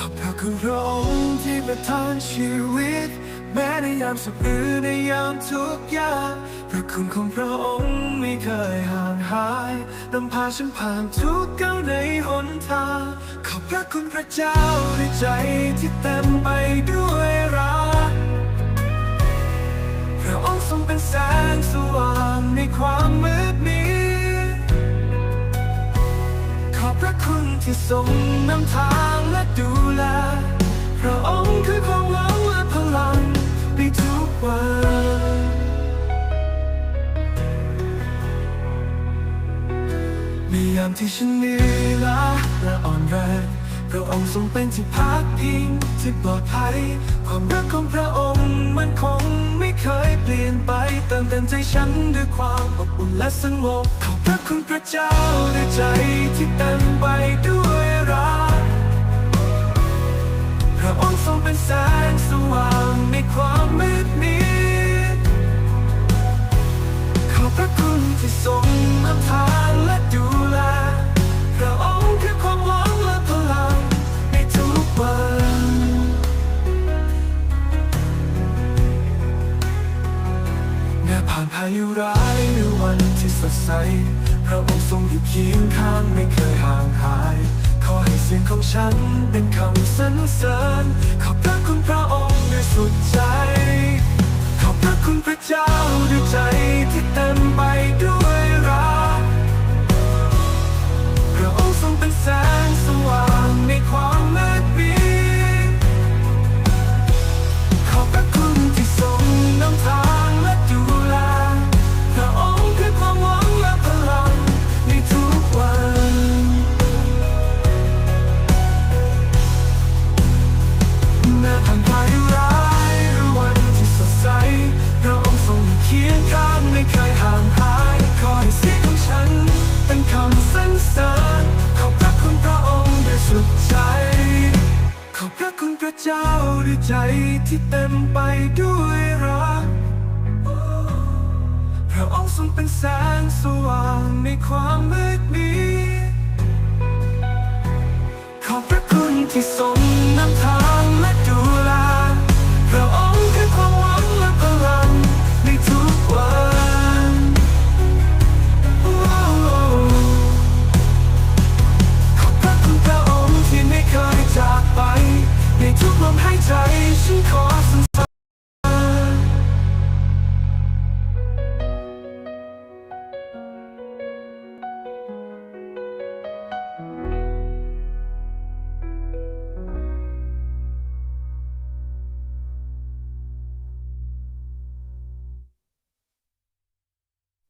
ขอบพระคุณพระองค์ที่ประทานชีวิต แม้ในยามสุขหรือในยามทุกยากพระคุณของพระองค์ไม่เคยห่างหายนำพาฉันผ่านทุกก้าวในหนทางขอบพระคุณพระเจ้าในใจที่เต็มไปด้วยรักพระองค์ทรงเป็นแสงสว่างในความมืดมิดขอบพระคุณที่ทรงนำทาง ในยามที่ฉันเหนื่อยล้าและอ่อนแรงพระองค์ทรงเป็นที่พักพิงที่ปลอดภัย ความรักของพระองค์มันคงไม่เคยเปลี่ยนไป เติมเต็มใจฉันด้วยความอบอุ่นและสงบขอบพระคุณพระเจ้าด้วยใจที่เต็มไปด้วยรัก พระองค์ทรงเป็นแสงสว่างในความมืดมิดานพายุร้ายหรือวันที่สดใส พระองค์ทรงอยู่เคียงข้างไม่เคยห่างหาย ขอให้เสียงของฉันเป็นคำสรรเสริญ ขอบพระคุณพระองค์ด้วยสุดใจ ขอบพระคุณพระเจ้าด้วยใจ คุณพระเจ้าด้วยใจที่เต็มไปด้วยรัก พระองค์ทรงเป็นแสงสว่างในความมืดมิดขอบพระคุณที่ทรง